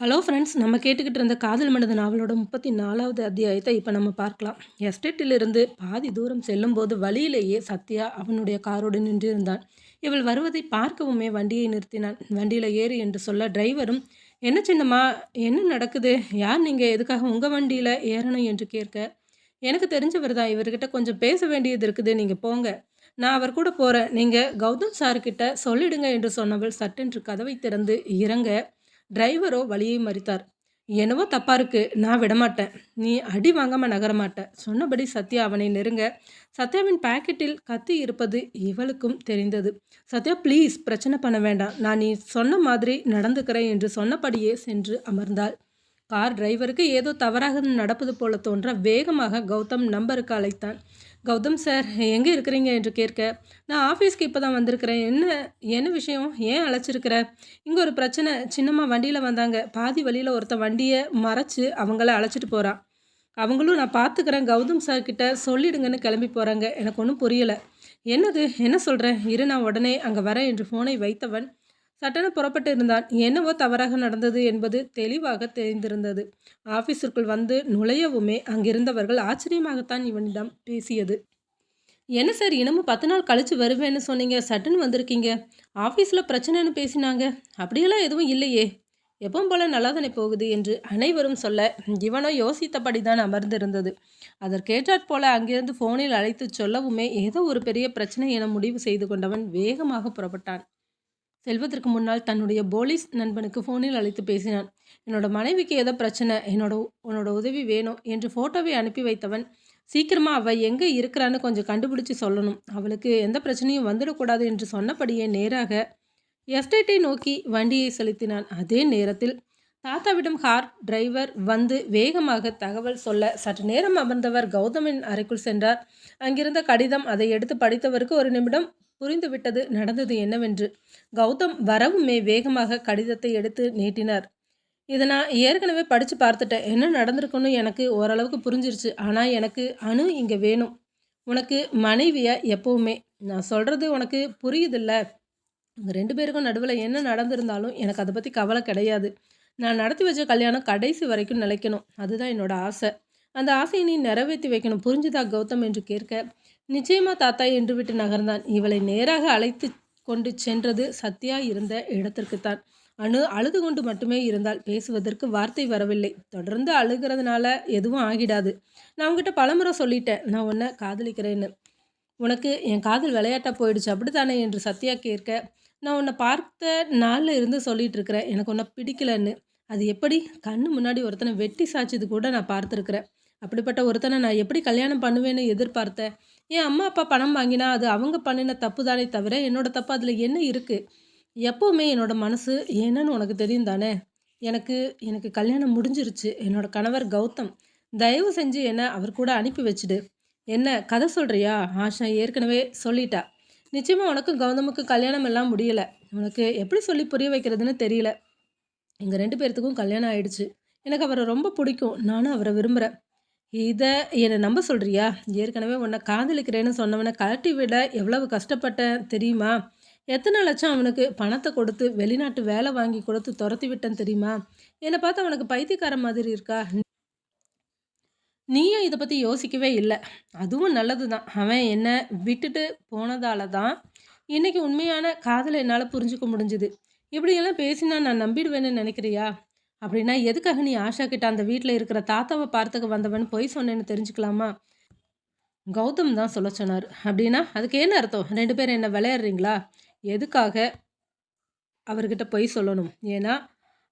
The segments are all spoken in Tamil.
ஹலோ ஃப்ரெண்ட்ஸ் நம்ம கேட்டுக்கிட்டு இருந்த காதல் மனித நாவலோட முப்பத்தி நாலாவது அத்தியாயத்தை இப்போ நம்ம பார்க்கலாம். எஸ்டேட்டிலிருந்து பாதி தூரம் செல்லும்போது வழியிலேயே சத்யா அவனுடைய காரோடு நின்றிருந்தான். இவள் வருவதை பார்க்கவுமே வண்டியை நிறுத்தினான். வண்டியில் ஏறு என்று சொல்ல டிரைவரும் என்ன சின்னம்மா என்ன நடக்குது? யார் நீங்கள் எதுக்காக உங்கள் வண்டியில் ஏறணும்? என்று கேட்க எனக்கு தெரிஞ்சவர் தான் இவர்கிட்ட கொஞ்சம் பேச வேண்டியது இருக்குது. நீங்கள் போங்க. நான் அவர் கூட போகிறேன் நீங்கள் கௌதம் சார்கிட்ட சொல்லிடுங்க என்று சொன்னவள் சட்டென்று கதவை திறந்து இறங்க டிரைவரோ வழியை மறித்தார். என்னவோ தப்பா இருக்கு நான் விடமாட்டேன். நீ அடி வாங்காம நகரமாட்டேன் சொன்னபடி சத்யா அவனை நெருங்க. சத்யாவின் பாக்கெட்டில் கத்தி இருப்பது இவளுக்கும் தெரிந்தது. சத்யா ப்ளீஸ் பிரச்சனை பண்ண வேண்டாம். நான் நீ சொன்ன மாதிரி நடந்துக்கிறேன் என்று சொன்னபடியே சென்று அமர்ந்தாள். கார் டிரைவருக்கு ஏதோ தவறாக நடப்பது போல தோன்ற வேகமாக கௌதம் நம்பருக்கு அழைத்தான். கௌதம் சார் எங்கே இருக்கிறீங்க? என்று கேட்க நான் ஆஃபீஸ்க்கு இப்போ தான் வந்திருக்கிறேன். என்ன என்ன விஷயம்? ஏன் அழைச்சிருக்கிற? இங்கே ஒரு பிரச்சனை. சின்னம்மா வண்டியில் வந்தாங்க. பாதி வழியில் ஒருத்தன் வண்டியை மறைச்சி அவங்கள அழைச்சிட்டு போகிறான் அவங்களும் நான் பார்த்துக்கிறேன் கௌதம் சார் கிட்ட சொல்லிடுங்கன்னு கிளம்பி போகிறாங்க எனக்கு ஒன்றும் புரியலை. என்னது? என்ன சொல்கிறேன் இரு நான் உடனே அங்கே வரேன் என்று ஃபோனை வைத்தவன் சட்டென புறப்பட்டு இருந்தான். என்னவோ தவறாக நடந்தது என்பது தெளிவாக தெரிந்திருந்தது. ஆஃபீஸிற்குள் வந்து நுழையவுமே அங்கிருந்தவர்கள் ஆச்சரியமாகத்தான் இவனிடம் பேசியது. என்ன சார் இன்னமும் பத்து நாள் கழிச்சு வருவேன்னு சொன்னீங்க. சட்டன் வந்திருக்கீங்க. ஆஃபீஸில் பிரச்சனைன்னு பேசினாங்க. அப்படியெல்லாம் எதுவும் இல்லையே. எப்பவும் போல நல்லாதானே போகுது என்று அனைவரும் சொல்ல இவனோ யோசித்தபடி தான் அமர்ந்திருந்தது. அதற்கேற்றாற் போல அங்கிருந்து ஃபோனில் அழைத்து சொல்லவுமே ஏதோ ஒரு பெரிய பிரச்சனை என முடிவு செய்து கொண்டவன் வேகமாக புறப்பட்டான். செல்வதற்கு முன்னால் தன்னுடைய போலீஸ் நண்பனுக்கு ஃபோனில் அழைத்து பேசினான். என்னோட மனைவிக்கு ஏதோ பிரச்சனை என்னோட உன்னோட உதவி வேணும் என்று ஃபோட்டோவை அனுப்பி வைத்தவன் சீக்கிரமாக அவள் எங்கே இருக்கிறான்னு கொஞ்சம் கண்டுபிடிச்சி சொல்லணும். அவளுக்கு எந்த பிரச்சனையும் வந்துடக்கூடாது என்று சொன்னபடியே நேராக எஸ்டேட்டை நோக்கி வண்டியை செலுத்தினான். அதே நேரத்தில் தாத்தாவிடம் கார் டிரைவர் வந்து வேகமாக தகவல் சொல்ல சற்று நேரம் அமர்ந்தவர் கௌதமின் அறைக்குள் சென்றார். அங்கிருந்த கடிதம் அதை எடுத்து படித்தவருக்கு ஒரு நிமிடம் புரிந்துவிட்டது நடந்தது என்னவென்று. கௌதம் வரவுமே வேகமாக கடிதத்தை எடுத்து நீட்டினார். இதை நான் ஏற்கனவே படித்து பார்த்துட்டேன். என்ன நடந்திருக்குன்னு எனக்கு ஓரளவுக்கு புரிஞ்சிருச்சு. ஆனால் எனக்கு அணு இங்கே வேணும். உனக்கு மனைவியாக எப்போவுமே? நான் சொல்கிறது உனக்கு புரியுதில்ல? உங்கள் ரெண்டு பேருக்கும் நடுவில் என்ன நடந்திருந்தாலும் எனக்கு அதை பற்றி கவலை கிடையாது. நான் நடத்தி வச்ச கல்யாணம் கடைசி வரைக்கும் நிலைக்கணும். அதுதான் என்னோட ஆசை. அந்த ஆசையை நீ நிறைவேற்றி வைக்கணும். புரிஞ்சுதா கௌதம்? என்று கேட்க நிச்சயமா தாத்தா என்று விட்டு நகர்ந்தான். இவளை நேராக அழைத்து கொண்டு சென்றது சத்யா இருந்த இடத்திற்குத்தான். அணு அழுது கொண்டு மட்டுமே இருந்தால் பேசுவதற்கு வார்த்தை வரவில்லை. தொடர்ந்து அழுகிறதுனால எதுவும் ஆகிடாது. நான் உங்ககிட்ட பலமுறை சொல்லிட்டேன். நான் உன்னை காதலிக்கிறேன்னு. உனக்கு என் காதல் விளையாட்டாக போயிடுச்சு. அப்படித்தானே என்று சத்யா கேட்க நான் உன்னை பார்த்த நாளில் இருந்து சொல்லிட்டு இருக்கிறேன். எனக்கு உன்னை பிடிக்கலன்னு. அது எப்படி? கண்ணு முன்னாடி ஒருத்தனை வெட்டி சாய்ச்சது கூட நான் பார்த்துருக்குறேன். அப்படிப்பட்ட ஒருத்தனை நான் எப்படி கல்யாணம் பண்ணுவேன்னு எதிர்பார்த்தேன் என் அம்மா அப்பா பணம் வாங்கினா அது அவங்க பண்ணின தப்பு தானே தவிர என்னோட தப்பு அதில் என்ன இருக்குது எப்போவுமே என்னோட மனசு என்னன்னு உனக்கு தெரியும் தானே? எனக்கு எனக்கு கல்யாணம் முடிஞ்சிருச்சு. என்னோட கணவர் கௌதம் தயவு செஞ்சு என்னை அவர் கூட அனுப்பி வச்சுடு. என்ன கதை சொல்கிறியா ஆஷா ஏற்கனவே சொல்லிட்டா. நிச்சயமாக உனக்கும் கௌதமுக்கும் கல்யாணம் எல்லாம் முடியலை. உனக்கு எப்படி சொல்லி புரிய வைக்கிறதுன்னு தெரியல. எங்கள் ரெண்டு பேர்த்துக்கும் கல்யாணம் ஆயிடுச்சு. எனக்கு அவரை ரொம்ப பிடிக்கும். நானும் அவரை விரும்புகிறேன் இதை என்னை நம்ப சொல்கிறியா ஏற்கனவே உன்னை காதலிக்கிறேன்னு சொன்னவனை கலட்டி விட எவ்வளவு கஷ்டப்பட்டேன் தெரியுமா? எத்தனை லட்சம் அவனுக்கு பணத்தை கொடுத்து வெளிநாட்டு வேலை வாங்கி கொடுத்து துரத்தி விட்டேன் தெரியுமா? என்னை பார்த்து அவனுக்கு பைத்தியக்கார மாதிரி இருக்கா? நீயும் இதை பற்றி யோசிக்கவே இல்லை. அதுவும் நல்லது தான் அவன் என்னை விட்டுட்டு போனதால தான் இன்றைக்கி உண்மையான காதலை என்னால் புரிஞ்சுக்க முடிஞ்சுது. இப்படியெல்லாம் பேசினா நான் நம்பிடுவேன்னு நினைக்கிறியா? அப்படின்னா எதுக்காக நீ ஆஷா கிட்ட அந்த வீட்டில் இருக்கிற தாத்தாவை பார்த்துக்க வந்தவன் பொய் சொன்னேன்னு தெரிஞ்சுக்கலாமா? கௌதம் தான் சொல்ல சொன்னார். அப்படின்னா அதுக்கு என்ன அர்த்தம்? ரெண்டு பேரும் என்ன விளையாடுறீங்களா? எதுக்காக அவர்கிட்ட பொய் சொல்லணும்? ஏன்னா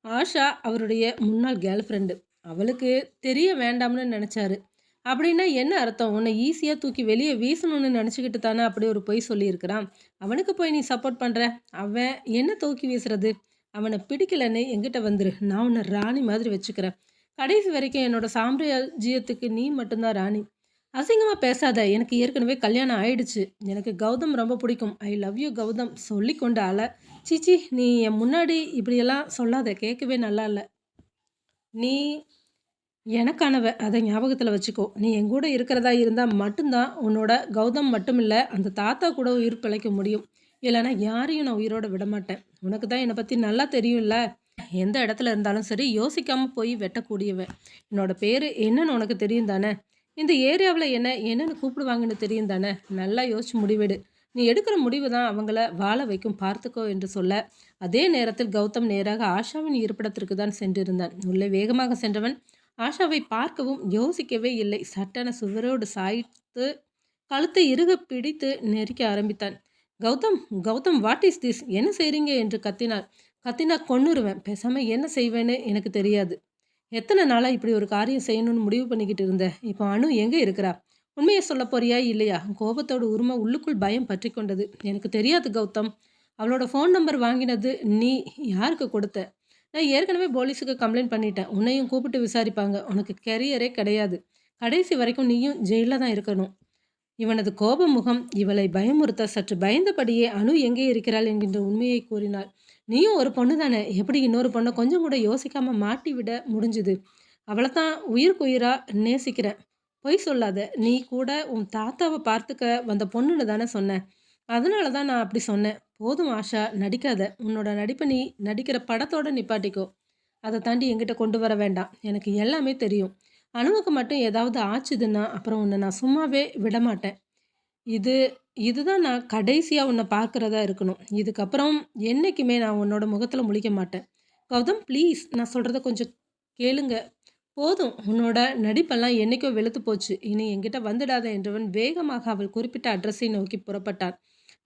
ஆஷா அவருடைய முன்னாள் கேர்ள் ஃப்ரெண்டு. அவளுக்கு தெரிய வேண்டாம்னு நினச்சாரு. அப்படின்னா என்ன அர்த்தம்? உன்னை ஈஸியாக தூக்கி வெளியே வீசணும்னு நினச்சிக்கிட்டு தானே அப்படி ஒரு பொய் சொல்லியிருக்கிறான். அவனுக்கு போய் நீ சப்போர்ட் பண்ணுற அவன் என்ன தூக்கி வீசுறது? அவனை பிடிக்கலன்னு எங்கிட்ட வந்துரு. நான் உன்னை ராணி மாதிரி வச்சுக்கிறேன். கடைசி வரைக்கும் என்னோட சாம்ராஜ்யத்துக்கு நீ மட்டும்தான் ராணி. அசிங்கமாக பேசாத. எனக்கு ஏற்கனவே கல்யாணம் ஆயிடுச்சு. எனக்கு கௌதம் ரொம்ப பிடிக்கும். I love you Gautam. சொல்லி கொண்டு அல நீ என் முன்னாடி இப்படியெல்லாம் சொல்லாத. கேட்கவே நல்லா இல்லை. நீ எனக்கானவ. அதை ஞாபகத்தில் வச்சுக்கோ. நீ எங்கூட இருக்கிறதா இருந்தால் மட்டும்தான் உன்னோட கௌதம் மட்டும் இல்லை அந்த தாத்தா கூட உயிர் பிழைக்க முடியும். இல்லைனா யாரையும் நான் உயிரோட விட மாட்டேன் உனக்கு தான் என்னை பற்றி நல்லா தெரியும்ல எந்த இடத்துல இருந்தாலும் சரி யோசிக்காம போய் வெட்டக்கூடியவன். என்னோட பேர் என்னன்னு உனக்கு தெரியும் தானே? இந்த ஏரியாவில் என்ன என்னென்னு கூப்பிடுவாங்கன்னு தெரியும் தானே? நல்லா யோசிச்சு முடிவெடு. நீ எடுக்கிற முடிவு தான் அவங்கள வாழ வைக்கும் பார்த்துக்கோ என்று சொல்ல, அதே நேரத்தில் கௌதம் நேராக ஆஷாவின் இருப்பிடத்திற்கு தான் சென்றிருந்தான். உள்ளே வேகமாக சென்றவன் ஆஷாவை பார்க்கவும் யோசிக்கவே இல்லை. சட்டென சுவரோடு சாய்த்து கழுத்தை இறுக பிடித்து நெரிக்க ஆரம்பித்தான். Gautam Gautam what is this என்ன செய்கிறீங்க என்று கத்தினார். கத்தினா கொன்னுருவேன். பேசாமல் என்ன செய்வேன்னு எனக்கு தெரியாது. எத்தனை நாளாக இப்படி ஒரு காரியம் செய்யணும்னு முடிவு பண்ணிக்கிட்டு இருந்தேன் இப்போ அணு எங்கே இருக்கிறா? உண்மையை சொல்ல போறியா? இல்லையா? கோபத்தோட உரிமை உள்ளுக்குள் பயம் பற்றி கொண்டது. எனக்கு தெரியாது கௌதம். அவளோட ஃபோன் நம்பர் வாங்கினது நீ யாருக்கு கொடுத்த? நான் ஏற்கனவே போலீஸுக்கு கம்ப்ளைண்ட் பண்ணிட்டேன். உன்னையும் கூப்பிட்டு விசாரிப்பாங்க. உனக்கு கெரியரே கிடையாது. கடைசி வரைக்கும் நீயும் ஜெயிலில் தான் இருக்கணும். இவனது கோப முகம் இவளை பயமுறுத்த சற்று பயந்தபடியே அணு எங்கே இருக்கிறாள் என்கின்ற உண்மையை கூறினாள். நீயும் ஒரு பொண்ணு தானே? எப்படி இன்னொரு பொண்ணை கொஞ்சம் கூட யோசிக்காம மாட்டி விட முடிஞ்சுது? அவளை தான் உயிருக்கு நேசிக்கிறேன். பொய் சொல்லாத. நீ கூட உன் தாத்தாவை பார்த்துக்க வந்த பொண்ணுன்னு தானே சொன்னேன் அதனால தான் நான் அப்படி சொன்னேன். போதும் ஆஷா நடிக்காத. உன்னோட நடிப்பை நீ நடிக்கிற படத்தோட நிப்பாட்டிக்கோ. அதை தாண்டி எங்கிட்ட கொண்டு வர வேண்டாம். எனக்கு எல்லாமே தெரியும். அணுவுக்கு மட்டும் ஏதாவது ஆச்சுதுன்னா அப்புறம் உன்னை நான் சும்மாவே விடமாட்டேன். இது இதுதான் நான் கடைசியாக உன்னை பார்க்குறதா இருக்கணும். இதுக்கப்புறம் என்றைக்குமே நான் உன்னோட முகத்தில் முழிக்க மாட்டேன். கௌதம் ப்ளீஸ் நான் சொல்கிறத கொஞ்சம் கேளுங்க. போதும் உன்னோட நடிப்பெல்லாம் என்றைக்கோ வெளுத்து போச்சு. இனி என்கிட்ட வந்துடாத என்றவன் வேகமாக அவள் குறிப்பிட்ட அட்ரஸை நோக்கி புறப்பட்டான்.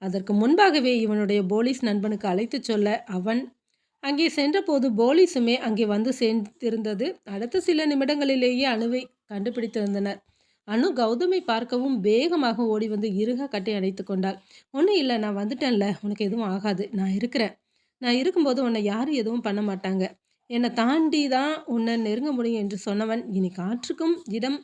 அதற்கு முன்பாகவே இவனுடைய போலீஸ் நண்பனுக்கு அழைத்து சொல்ல அவன் அங்கே சென்றபோது போலீஸுமே அங்கே வந்து சேர்ந்திருந்தது. அடுத்த சில நிமிடங்களிலேயே அணுவை கண்டுபிடித்திருந்தனர். அணு கௌதமை பார்க்கவும் வேகமாக ஓடி வந்து இருக கட்டி அணைத்து கொண்டாள். ஒன்றும் இல்லை நான் வந்துட்டேன்ல. உனக்கு எதுவும் ஆகாது. நான் இருக்கிறேன். நான் இருக்கும்போது உன்னை யாரும் எதுவும் பண்ண மாட்டாங்க. என்னை தாண்டி தான் உன்னை நெருங்க முடியும் என்று சொன்னவன் இனி காற்றுக்கும் இடம்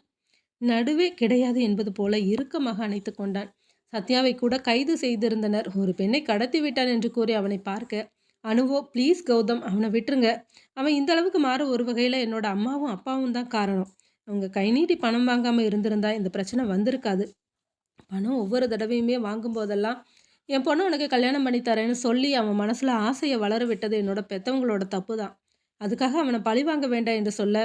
நடுவே கிடையாது என்பது போல இறுக்கமாக அணைத்து கொண்டான். சத்யாவை கூட கைது செய்திருந்தனர். ஒரு பெண்ணை கடத்தி விட்டான் என்று கூறி அவனை பார்க்க அனுவோ ப்ளீஸ் கௌதம் அவனை விட்டுருங்க. அவன் இந்த அளவுக்கு மாற ஒரு வகையில் என்னோட அம்மாவும் அப்பாவும் தான் காரணம். அவங்க கை நீட்டி பணம் வாங்காமல் இருந்திருந்தா இந்த பிரச்சனை வந்திருக்காது. பணம் ஒவ்வொரு தடவையுமே வாங்கும்போதெல்லாம் என் பொண்ணு உனக்கு கல்யாணம் பண்ணி தரேன்னு சொல்லி அவன் மனசில் ஆசையை வளர விட்டது என்னோட பெற்றவங்களோட தப்பு தான். அதுக்காக அவனை பழி வாங்க வேண்டாம் என்று சொல்ல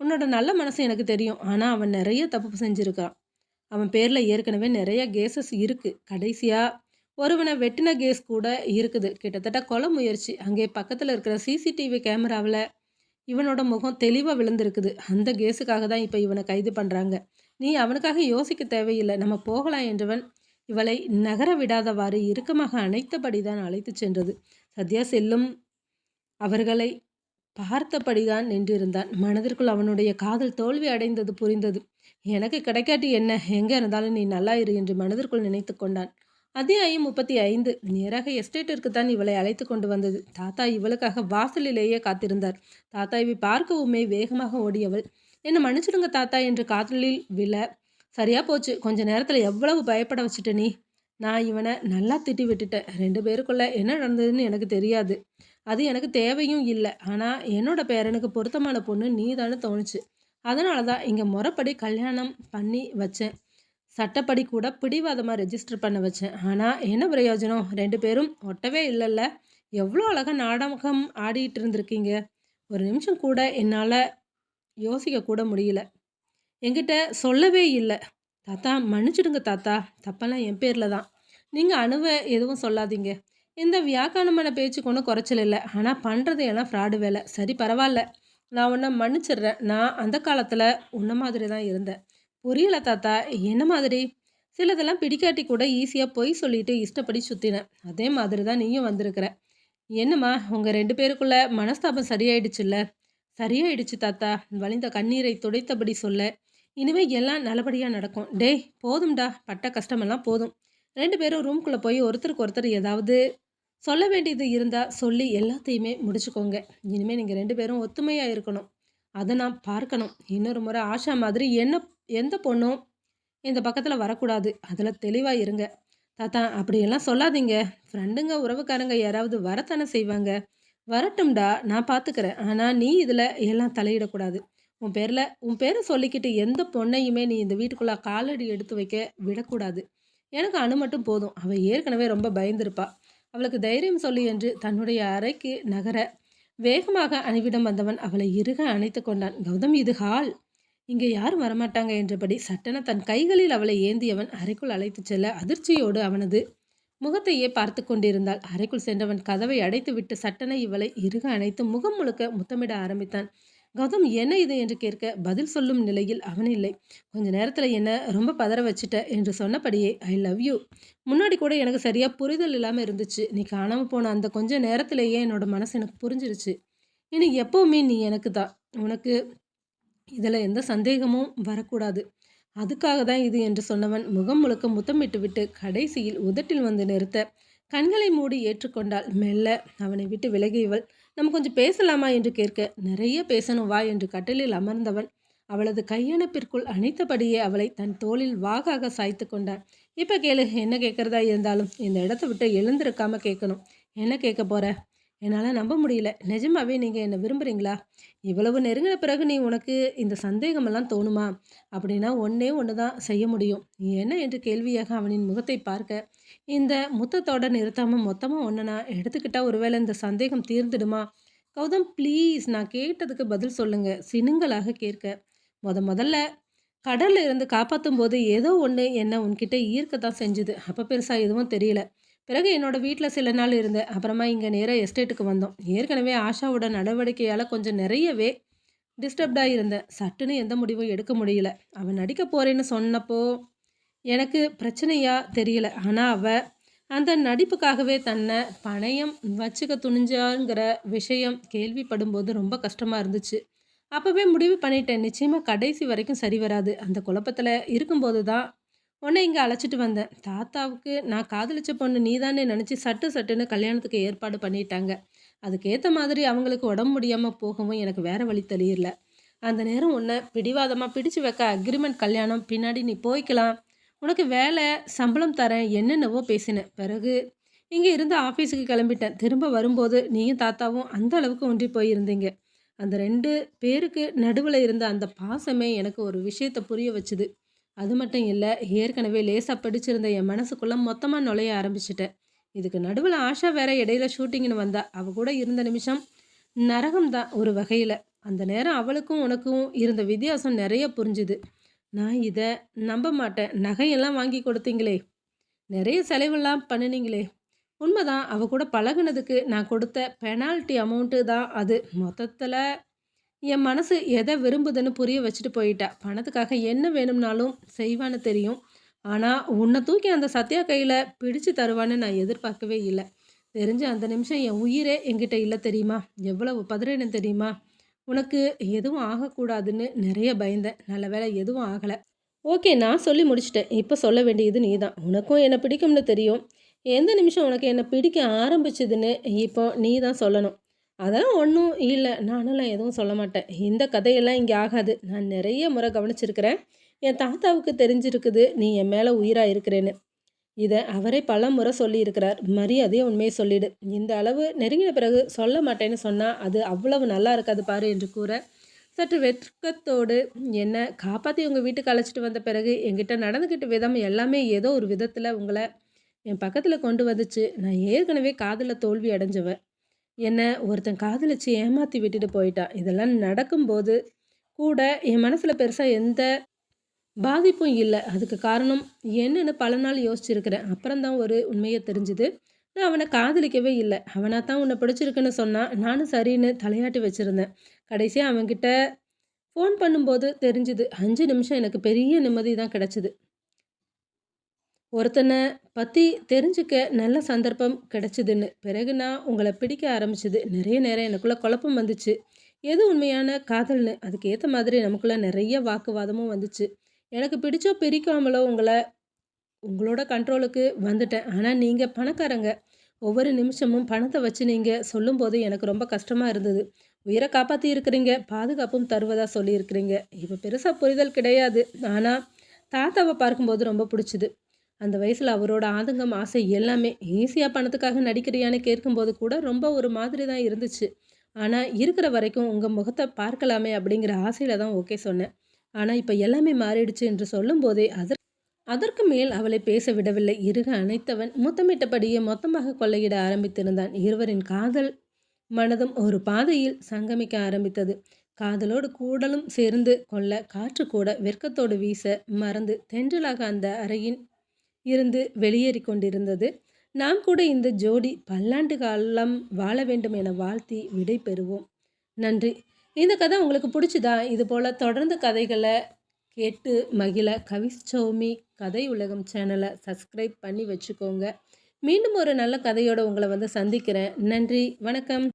உன்னோட நல்ல மனசு எனக்கு தெரியும். ஆனால் அவன் நிறைய தப்பு செஞ்சுருக்கான். அவன் பேரில் ஏற்கனவே நிறைய கேசஸ் இருக்குது கடைசியாக ஒருவனை வெட்டின கேஸ் கூட இருக்குது. கிட்டத்தட்ட கொலை முயற்சி. அங்கே பக்கத்தில் இருக்கிற சிசிடிவி கேமராவில் இவனோட முகம் தெளிவாக விழுந்திருக்குது. அந்த கேஸுக்காக தான் இப்போ இவனை கைது பண்ணுறாங்க நீ அவனுக்காக யோசிக்க தேவையில்லை. நம்ம போகலாம் என்றவன் இவளை நகர விடாதவாறு இறுக்கமாக அணைத்தபடி தான் அழைத்து சென்றது. சத்யா செல்லும் அவர்களை பார்த்தபடிதான் நின்றிருந்தான். மனதிற்குள் அவனுடைய காதல் தோல்வி அடைந்தது புரிந்தது. எனக்கு கிடைக்காட்டி என்ன? எங்கே இருந்தாலும் நீ நல்லா இரு என்று மனதிற்குள் நினைத்து கொண்டான். அத்தியாயம் முப்பத்தி ஐந்து. நேராக எஸ்டேட்டிற்கு தான் இவளை அழைத்து கொண்டு வந்தது. தாத்தா இவளுக்காக வாசலிலேயே காத்திருந்தார். தாத்தா இவை பார்க்கவுமே வேகமாக ஓடியவள் என்னை மன்னிச்சிடுங்க தாத்தா என்று காதலில் விழ சரியா போச்சு. கொஞ்ச நேரத்தில் எவ்வளவு பயப்பட வச்சுட்ட நீ? நான் இவனை நல்லா திட்டி விட்டுட்டேன். ரெண்டு பேருக்குள்ள என்ன நடந்ததுன்னு எனக்கு தெரியாது. அது எனக்கு தேவையும் இல்லை. ஆனால் என்னோட பேரனுக்கு பொருத்தமான பொண்ணு நீ தானே தோணுச்சு. அதனால தான் இங்கே முறைப்படி கல்யாணம் பண்ணி வச்சேன். சட்டப்படி கூட பிடிவாதமாக ரெஜிஸ்டர் பண்ண வச்சேன். ஆனால் என்ன பிரயோஜனம்? ரெண்டு பேரும் ஒட்டவே இல்லைல்ல. எவ்வளோ அழகாக நாடகம் ஆடிட்டு இருந்திருக்கீங்க. ஒரு நிமிஷம் கூட என்னால் யோசிக்க கூட முடியல. என்கிட்ட சொல்லவே இல்லை. தாத்தா மன்னிச்சிடுங்க தாத்தா. தப்பெல்லாம் என் பேரில் தான். நீங்கள் அணுவை எதுவும் சொல்லாதீங்க. இந்த வியாக்கானமான பேச்சுக்கு ஒன்றும் குறைச்சல் இல்லை. ஆனால் பண்ணுறது எல்லாம் ஃப்ராடு வேலை. சரி பரவாயில்ல. நான் உன்னை மன்னிச்சிடுறேன். நான் அந்த காலத்தில் உன்ன மாதிரி தான் இருந்தேன். புரியல தாத்தா என்ன மாதிரி? சிலதெல்லாம் பிடிக்காட்டி கூட ஈஸியாக பொய் சொல்லிட்டு இஷ்டப்படி சுற்றினேன் அதே மாதிரி தான் நீயும் வந்திருக்கிற. என்னம்மா உங்கள் ரெண்டு பேருக்குள்ள மனஸ்தாபம் சரியாயிடுச்சுல்ல? சரியாயிடுச்சு தாத்தா. வலிந்த கண்ணீரை துடைத்தபடி சொல்ல. இனிமேல் எல்லாம் நல்லபடியாக நடக்கும். டேய் போதும்டா. பட்ட கஷ்டமெல்லாம் போதும். ரெண்டு பேரும் ரூம்குள்ளே போய் ஒருத்தருக்கு ஒருத்தர் ஏதாவது சொல்ல வேண்டியது இருந்தால் சொல்லி எல்லாத்தையுமே முடிச்சுக்கோங்க. இனிமேல் நீங்கள் ரெண்டு பேரும் ஒத்துமையாக இருக்கணும். அதை நான் பார்க்கணும். இன்னொரு முறை ஆஷா மாதிரி என்ன எந்த பொண்ணும் இந்த பக்கத்தில் வரக்கூடாது. அதில் தெளிவாக இருங்க. தாத்தா அப்படியெல்லாம் சொல்லாதீங்க. ஃப்ரெண்டுங்க உறவுக்காரங்க யாராவது வரத்தானே செய்வாங்க. வரட்டும்டா நான் பார்த்துக்கிறேன் ஆனால் நீ இதில் எல்லாம் தலையிடக்கூடாது. உன் பேரில் உன் பேரை சொல்லிக்கிட்டு எந்த பொண்ணையுமே நீ இந்த வீட்டுக்குள்ளே காலடி எடுத்து வைக்க விடக்கூடாது. எனக்கு அணு மட்டும் போதும். அவள் ஏற்கனவே ரொம்ப பயந்துருப்பா. அவளுக்கு தைரியம் சொல்லி என்று தன்னுடைய அறைக்கு நகர வேகமாக அணிவிடம் வந்தவன் அவளை இறுக அணைத்து கொண்டான். கௌதம் இது ஹால். இங்கே யாரும் வரமாட்டாங்க என்றபடி சட்டென தன் கைகளில் அவளை ஏந்தியவன் அறைக்குள் அழைத்துச் செல்ல அதிர்ச்சியோடு அவனது முகத்தையே பார்த்து கொண்டிருந்தாள். அறைக்குள் சென்றவன் கதவை அடைத்துவிட்டு சட்டனை இவளை இறுக அணைத்து முகம் முழுக்க முத்தமிட ஆரம்பித்தான். கௌதம் என்ன இது என்று கேட்க பதில் சொல்லும் நிலையில் அவன் இல்லை. கொஞ்ச நேரத்தில் என்ன ரொம்ப பதற வச்சுட்ட என்று சொன்னபடியே ஐ லவ் யூ. முன்னாடி கூட எனக்கு சரியாக புரிதல் இல்லாமல் இருந்துச்சு. நீ காணாமல் போன அந்த கொஞ்ச நேரத்திலேயே என்னோட மனசு எனக்கு புரிஞ்சிருச்சு. இனி எப்போவுமே நீ எனக்கு தான். உனக்கு இதில் எந்த சந்தேகமும் வரக்கூடாது. அதுக்காக தான் இது என்று சொன்னவன் முகம் முழுக்க முத்தமிட்டு விட்டு கடைசியில் உதட்டில் வந்து நிறுத்த கண்களை மூடி ஏற்றுக்கொண்டால் மெல்ல அவனை விட்டு விலகியவள் நம்ம கொஞ்சம் பேசலாமா என்று கேட்க நிறைய பேசணும் வா என்று கட்டிலில் அமர்ந்தவன் அவளது கையணைப்பிற்குள் அணைத்தபடியே அவளை தன் தோளில் வாகாக சாய்த்து கொண்டான். இப்போ கேளு என்ன கேட்குறதா இருந்தாலும் இந்த இடத்த விட்டு எழுந்திருக்காம கேட்கணும். என்ன கேட்க போகிற என்னால் நம்ப முடியல. நிஜமாவே நீங்கள் என்னை விரும்புகிறீங்களா இவ்வளவு நெருங்கின பிறகு நீ உனக்கு இந்த சந்தேகமெல்லாம் தோணுமா? அப்படின்னா ஒன்றே ஒன்று தான் செய்ய முடியும். நீ என்ன என்று கேள்வியாக அவனின் முகத்தை பார்க்க இந்த முத்தத்தோட நிறுத்தாமல் மொத்தமாக ஒன்று நான் எடுத்துக்கிட்டா ஒருவேளை இந்த சந்தேகம் தீர்ந்துடுமா? கௌதம் ப்ளீஸ் நான் கேட்டதுக்கு பதில் சொல்லுங்கள் சினுங்களாக கேட்க முத முதல்ல கடல்ல இருந்து காப்பாற்றும் போது ஏதோ ஒன்று என்னை உன்கிட்ட ஈர்க்க தான் செஞ்சுது. அப்போ பெருசாக எதுவும் தெரியல. பிறகு என்னோட வீட்டில் சில நாள் இருந்தேன். அப்புறமா இங்கே நேராக எஸ்டேட்டுக்கு வந்தோம். ஏற்கனவே ஆஷாவோட நடவடிக்கையால் கொஞ்சம் நிறையவே டிஸ்டர்ப்டாக இருந்தேன். சட்டுன்னு எந்த முடிவும் எடுக்க முடியல. அவன் நடிக்க போகிறேன்னு சொன்னப்போ எனக்கு பிரச்சனையாக தெரியல. ஆனால் அவள் அந்த நடிப்புக்காகவே தன்னை பணயம் வச்சுக்க துணிஞ்சாங்கிற விஷயம் கேள்விப்படும்போது ரொம்ப கஷ்டமாக இருந்துச்சு. அப்போவே முடிவு பண்ணிட்டேன். நிச்சயமாக கடைசி வரைக்கும் சரி வராது. அந்த குழப்பத்தில் இருக்கும்போது தான் உன்னை இங்கே அழைச்சிட்டு வந்தேன். தாத்தாவுக்கு நான் காதலிச்ச பொண்ணு நீதானே நினச்சி சட்டு சட்டுன்னு கல்யாணத்துக்கு ஏற்பாடு பண்ணிட்டாங்க. அதுக்கேற்ற மாதிரி அவங்களுக்கு உடம்பு முடியாமல் போகவும் எனக்கு வேறு வழி தெரியல அந்த நேரம் உன்னை பிடிவாதமாக பிடிச்சு வைக்க அக்ரிமெண்ட் கல்யாணம் பின்னாடி நீ போய்க்கலாம். உனக்கு வேலை சம்பளம் தரேன் என்னென்னவோ பேசினேன். பிறகு இங்கே இருந்து ஆஃபீஸுக்கு கிளம்பிட்டேன். திரும்ப வரும்போது நீயும் தாத்தாவும் அந்த அளவுக்கு ஒன்றி போயிருந்தீங்க. அந்த ரெண்டு பேருக்கு நடுவில் இருந்த அந்த பாசமே எனக்கு ஒரு விஷயத்தை புரிய வச்சுது. அது மட்டும் இல்லை ஏற்கனவே லேசாக படிச்சிருந்த என் மனசுக்குள்ளே மொத்தமாக நுழைய ஆரம்பிச்சிட்டேன். இதுக்கு நடுவில் ஆஷா வேற இடையில ஷூட்டிங்னு வந்தா அவள் கூட இருந்த நிமிஷம் நரகம் தான் ஒரு வகையில். அந்த நேரம் அவளுக்கும் உனக்கும் இருந்த வித்தியாசம் நிறைய புரிஞ்சுது. நான் இதை நம்ப மாட்டேன். நகையெல்லாம் வாங்கி கொடுத்தீங்களே. நிறைய செலவெல்லாம் பண்ணினீங்களே. உண்மைதான் அவ கூட பழகுனதுக்கு நான் கொடுத்த பெனால்ட்டி அமௌண்ட்டு தான் அது. மொத்தத்தில் என் மனசு எதை விரும்புதுன்னு புரிய வச்சுட்டு போயிட்டா. பணத்துக்காக என்ன வேணும்னாலும் செய்வான்னு தெரியும். ஆனால் உன்னை தூக்கி அந்த சத்யா கையில் பிடிச்சு தருவான்னு நான் எதிர்பார்க்கவே இல்லை. தெரிஞ்ச அந்த நிமிஷம் என் உயிரே என்கிட்ட இல்லை தெரியுமா? எவ்வளவு பதறேன்னு தெரியுமா? உனக்கு எதுவும் ஆகக்கூடாதுன்னு நிறைய பயந்தேன் நல்ல வேலை எதுவும் ஆகலை. ஓகே நான் சொல்லி முடிச்சிட்டேன். இப்போ சொல்ல வேண்டியது நீ தான் உனக்கும் என்னை பிடிக்கும்னு தெரியும். எந்த நிமிஷம் உனக்கு என்னை பிடிக்க ஆரம்பிச்சதுன்னு இப்போ நீ தான் சொல்லணும். அதெல்லாம் ஒன்றும் இல்லை. நானெல்லாம் எதுவும் சொல்ல மாட்டேன். இந்த கதையெல்லாம் இங்கே ஆகாது. நான் நிறைய முறை கவனிச்சிருக்கிறேன். என் தாத்தாவுக்கு தெரிஞ்சிருக்குது நீ என் மேலே உயிராக இருக்கிறேன்னு. இதை அவரே பல முறை சொல்லியிருக்கிறார். மரியாதையை உண்மையை சொல்லிடு. இந்த அளவு நெருங்கின பிறகு சொல்ல மாட்டேன்னு சொன்னால் அது அவ்வளவு நல்லா இருக்காது பாரு என்று கூற சற்று வெட்கத்தோடு என்னை காப்பாற்றி உங்கள் வீட்டுக்கு அழைச்சிட்டு வந்த பிறகு என்கிட்ட நடந்துக்கிட்ட விதம் எல்லாமே ஏதோ ஒரு விதத்தில் உங்களை என் பக்கத்தில் கொண்டு வந்துச்சு. நான் ஏற்கனவே காதில் தோல்வி அடைஞ்சவன். என்னை ஒருத்தன் காதலிச்சு ஏமாற்றி விட்டுட்டு போயிட்டான் இதெல்லாம் நடக்கும்போது கூட என் மனசில் பெருசாக எந்த பாதிப்பும் இல்லை. அதுக்கு காரணம் என்னன்னு பல நாள் யோசிச்சிருக்கிறேன். அப்புறம் தான் ஒரு உண்மையை தெரிஞ்சுது. நான் அவனை காதலிக்கவே இல்லை. அவனாக தான் உன்னை பிடிச்சிருக்குன்னு சொன்னான் நானும் சரின்னு தலையாட்டி வச்சுருந்தேன். கடைசியாக அவன்கிட்ட ஃபோன் பண்ணும்போது தெரிஞ்சுது. அஞ்சு நிமிஷம் எனக்கு பெரிய நிம்மதி தான் கிடச்சிது. ஒருத்தனை பற்றி தெரிஞ்சுக்க நல்ல சந்தர்ப்பம் கிடச்சிதுன்னு பிறகு நான் உங்களை பிடிக்க ஆரம்பிச்சிது நிறைய நேரம் எனக்குள்ளே குழப்பம் வந்துச்சு. எது உண்மையான காதல்னு அதுக்கு ஏற்ற மாதிரி நமக்குள்ளே நிறைய வாக்குவாதமும் வந்துச்சு. எனக்கு பிடிச்சோ பிரிக்காமலோ உங்களை உங்களோட கண்ட்ரோலுக்கு வந்துட்டேன். ஆனால் நீங்கள் பணக்காரங்க. ஒவ்வொரு நிமிஷமும் பணத்தை வச்சு நீங்கள் சொல்லும்போது எனக்கு ரொம்ப கஷ்டமாக இருந்தது. உயிரை காப்பாற்றி இருக்கிறீங்க பாதுகாப்பும் தருவதாக சொல்லியிருக்கிறீங்க. இப்போ பெருசாக புரிதல் கிடையாது. ஆனால் தாத்தாவை பார்க்கும்போது ரொம்ப பிடிச்சிது. அந்த வயசில் அவரோட ஆதங்கம் ஆசை எல்லாமே ஈஸியாக பணத்துக்காக நடிக்கிறியான்னு கேட்கும்போது கூட ரொம்ப ஒரு மாதிரி தான் இருந்துச்சு. ஆனால் இருக்கிற வரைக்கும் உங்கள் முகத்தை பார்க்கலாமே அப்படிங்கிற ஆசையில் தான் ஓகே சொன்னேன். ஆனால் இப்போ எல்லாமே மாறிடுச்சு என்று சொல்லும்போதே அதற்கு அதற்கு மேல் அவளை பேச விடவில்லை. இருக அனைத்தவன் முத்தமிட்டபடியே மொத்தமாக கொள்ளையிட ஆரம்பித்திருந்தான். இருவரின் காதல் மனதும் ஒரு பாதையில் சங்கமிக்க ஆரம்பித்தது. காதலோடு கூடலும் சேர்ந்து கொள்ள காற்று கூட வெட்கத்தோடு வீச மறந்து தென்றலாக அந்த அறையின் இருந்து வெளியேறிக் கொண்டிருந்தது. நாம் கூட இந்த ஜோடி பல்லாண்டு காலம் வாழ வேண்டும் என வாழ்த்தி விடை பெறுவோம். நன்றி. இந்த கதை உங்களுக்கு பிடிச்சிதா இது போல் தொடர்ந்து கதைகளை கேட்டு மகிழ கவிச்சௌமி கதை உலகம் சேனலை சப்ஸ்கிரைப் பண்ணி வச்சுக்கோங்க. மீண்டும் ஒரு நல்ல கதையோடு உங்களை வந்து சந்திக்கிறேன். நன்றி. வணக்கம்.